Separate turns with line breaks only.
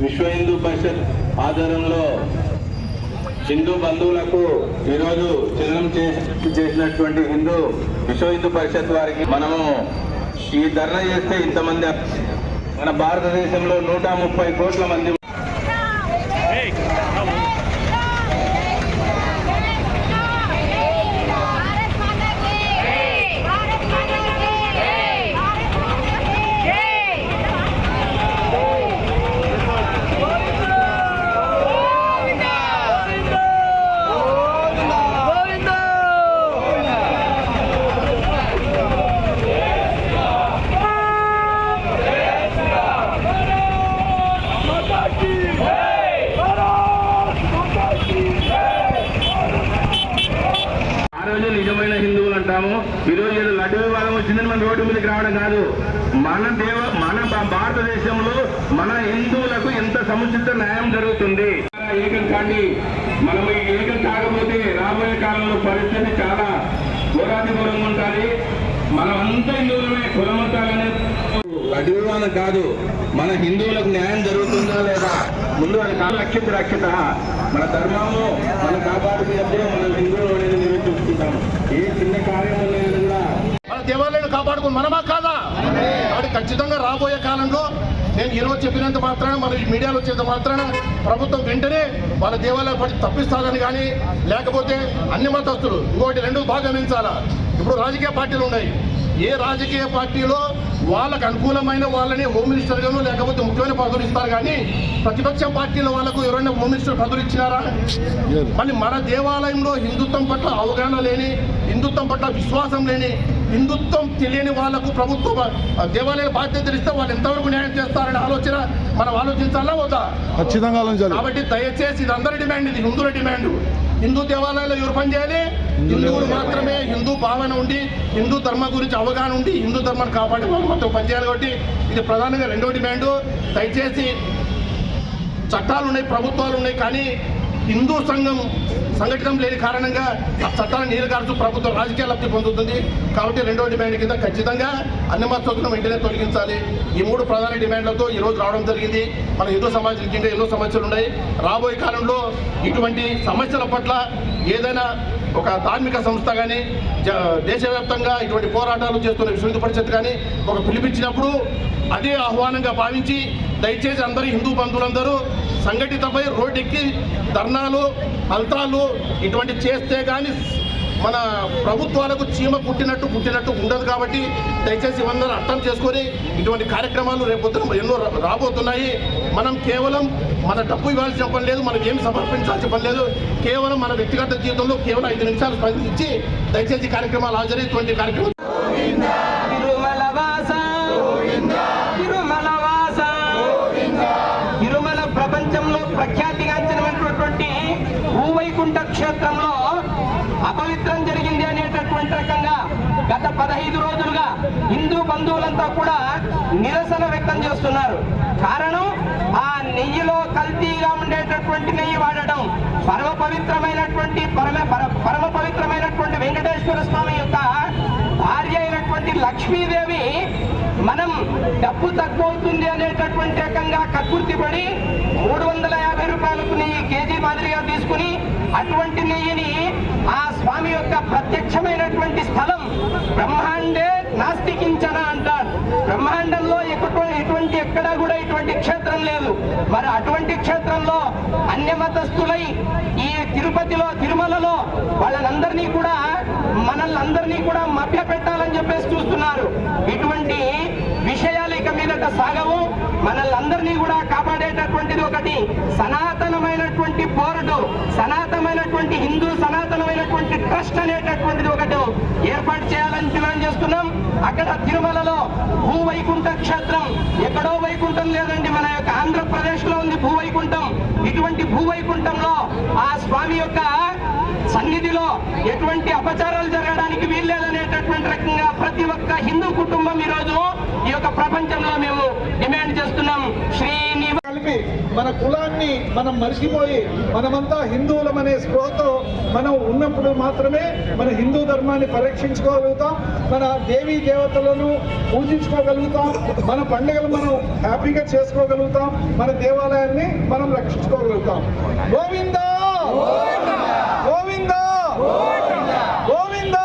విశ్వ హిందూ పరిషత్ ఆధ్వర్యంలో హిందూ బంధువులకు ఈరోజు చిహ్నం చేసినటువంటి హిందూ విశ్వ హిందూ పరిషత్ వారికి మనము ఈ ధర్నా చేస్తే ఇంతమంది మన భారతదేశంలో నూట ముప్పై కోట్ల మంది రోజు నిజమైన హిందువులు అంటాము. ఈ రోజు ఏదో లడ్డు వివాదం వచ్చిందని మన రోడ్డు మీదకి రావడం కాదు. మన దేవ మన భారతదేశంలో మన హిందువులకు ఎంత సముచిత న్యాయం జరుగుతుంది. ఏకం కాండి మనం ఈ ఏకం కాకపోతే రాబోయే కాలంలో పరిస్థితి చాలా ఘోరాధిఘోరంగా ఉంటుంది. మనం అంతా హిందువులమే కులమతాలనే. లడ్డు వివాదం కాదు. మన హిందువులకు న్యాయం జరుగుతుందా లేదా? ముందు అది కాదు. రక్షిత రక్షిత. మన ధర్మము మనం కాపాడుకుంటే మన హిందువులు అనేది నిరూపించుకుంటాం ఏ చిన్న కూడా
మన దేవాలయాన్ని కాపాడుకుని మనమా కాదా? కాబట్టి ఖచ్చితంగా రాబోయే కాలంలో నేను ఈరోజు చెప్పినంత మాత్రాన మన మీడియాలో వచ్చేంత మాత్రాన ప్రభుత్వం వెంటనే వాళ్ళ దేవాలయ పట్టి తప్పిస్తారని కానీ లేకపోతే అన్ని మతస్థులు ఇంకోటి రెండు బాగా గమనించాలా ఇప్పుడు రాజకీయ పార్టీలు ఉన్నాయి. ఏ రాజకీయ పార్టీలో వాళ్ళకు అనుకూలమైన వాళ్ళని హోమ్ మినిస్టర్ గాను లేకపోతే పదవులు ఇస్తారు కానీ ప్రతిపక్ష పార్టీల వాళ్ళకు ఎవరైనా హోమ్ మినిస్టర్ పదవులు ఇచ్చినారా మళ్ళీ మన దేవాలయంలో హిందుత్వం పట్ల అవగాహన లేని హిందుత్వం పట్ల విశ్వాసం లేని హిందుత్వం తెలియని వాళ్ళకు ప్రభుత్వం దేవాలయ బాధ్యతలు ఇస్తే వాళ్ళు ఎంతవరకు న్యాయం చేస్తారనే ఆలోచన మనం ఆలోచించాలా వద్దా?
ఖచ్చితంగా
కాబట్టి దయచేసి ఇది అందరి డిమాండ్ ఇది హిందువుల డిమాండ్. హిందూ దేవాలయాల్లో ఎవరు పనిచేయాలి హిందువులు మాత్రమే. హిందూ భావన ఉండి హిందూ ధర్మం గురించి అవగాహన ఉండి హిందూ ధర్మాన్ని కాపాడే వాళ్ళు మొత్తం పనిచేయాలి కాబట్టి ఇది ప్రధానంగా రెండో డిమాండ్. దయచేసి చట్టాలు ఉన్నాయి ప్రభుత్వాలు ఉన్నాయి కానీ హిందూ సంఘం సంఘటన లేని కారణంగా ఆ చట్టాన్ని నీరుగార్చు ప్రభుత్వం రాజకీయ లబ్ధి పొందుతుంది. కాబట్టి రెండో డిమాండ్ కింద ఖచ్చితంగా అన్ని మతస్థులను వెంటనే తొలగించాలి. ఈ మూడు ప్రధాన డిమాండ్లతో ఈరోజు రావడం జరిగింది. మన హిందూ సమాజానికి ఇంకా ఎన్నో సమస్యలు ఉన్నాయి. రాబోయే కాలంలో ఇటువంటి సమస్యల పట్ల ఏదైనా ఒక ధార్మిక సంస్థ కానీ దేశవ్యాప్తంగా ఇటువంటి పోరాటాలు చేస్తున్న విశ్వ పరిషత్ కానీ ఒక పిలిపించినప్పుడు అదే ఆహ్వానంగా భావించి దయచేసి అందరూ హిందూ బంధువులందరూ సంఘటితపై రోడ్డెక్కి ధర్నాలు అల్తాలు ఇటువంటి చేస్తే కానీ మన ప్రభుత్వాలకు చీమ పుట్టినట్టు పుట్టినట్టు ఉండదు కాబట్టి దయచేసి ఇవన్నీ అర్థం చేసుకొని ఇటువంటి కార్యక్రమాలు రేపొద్దున ఎన్నో రాబోతున్నాయి. మనం కేవలం మన డబ్బు ఇవ్వాల్సిన పని లేదు మనం ఏమి సమర్పించాల్సిన పని లేదు. కేవలం మన వ్యక్తిగత జీవితంలో కేవలం ఐదు నిమిషాలు స్పందించి దయచేసి కార్యక్రమాలు హాజరై ఇటువంటి కార్యక్రమం
క్షేత్రంలో అపవిత్రం జరిగింది అనేటటువంటి రకంగా గత పదహైదు రోజులుగా హిందూ బంధువులంతా కూడా నిరసన వ్యక్తం చేస్తున్నారు. కారణం ఆ నెయ్యిలో కల్తీగా ఉండేటటువంటి నెయ్యి వాడటం పరమ పవిత్రమైనటువంటి పరమ పర- పరమ పవిత్రమైనటువంటి వెంకటేశ్వర స్వామి యొక్క భార్య అయినటువంటి లక్ష్మీదేవి మనం డబ్బు తక్కువ అవుతుంది అనేటటువంటి రకంగా కక్కుర్తి పడి మూడు వందల యాభై రూపాయలకు నెయ్యి కేజీ అటువంటి నెయ్యిని ఆ స్వామి యొక్క ప్రత్యక్షమైనటువంటి స్థలం బ్రహ్మాండే నాస్తికించన అంటారు బ్రహ్మాండంలో ఎటువంటి ఎక్కడా కూడా ఇటువంటి క్షేత్రం లేదు. మరి అటువంటి క్షేత్రంలో అన్య మతస్థులై ఈ తిరుపతిలో తిరుమలలో వాళ్ళనందరినీ కూడా మనల్ని అందరినీ కూడా మభ్య పెట్టాలని చెప్పేసి చూస్తున్నారు. ఇటువంటి విషయాలు ఇక మీదట సాగవు. మనల్ని అందరినీ కూడా అనేటటువంటిది ఒకటి సనాతనమైనటువంటి బోర్డు సనాతనమైనటువంటి హిందూ సనాతనమైనటువంటి ట్రస్ట్ అనేటటువంటిది ఒకటి ఏర్పాటు చేయాలని డిమాండ్ చేస్తున్నాం. అక్కడ తిరుమలలో భూవైకుంఠ క్షేత్రం ఎక్కడో వైకుంఠం లేదండి మన యొక్క ఆంధ్రప్రదేశ్లో ఉంది భూవైకుంఠం. ఇటువంటి భూవైకుంఠంలో ఆ స్వామి యొక్క సన్నిధిలో ఎటువంటి అపచారాలు జరగడానికి వీల్లేదనేటటువంటి రకంగా ప్రతి ఒక్క హిందూ కుటుంబం ఈ రోజు ఈ యొక్క
మన కులాన్ని మనం మర్చిపోయి మనమంతా హిందువులమనే స్పృహతో మనం ఉన్నప్పుడు మాత్రమే మన హిందూ ధర్మాన్ని పరీక్షించుకోగలుగుతాం మన దేవీ దేవతలను పూజించుకోగలుగుతాం మన పండుగలు మనం హ్యాపీగా చేసుకోగలుగుతాం మన దేవాలయాన్ని మనం రక్షించుకోగలుగుతాం. గోవిందా! గోవిందా! గోవిందా!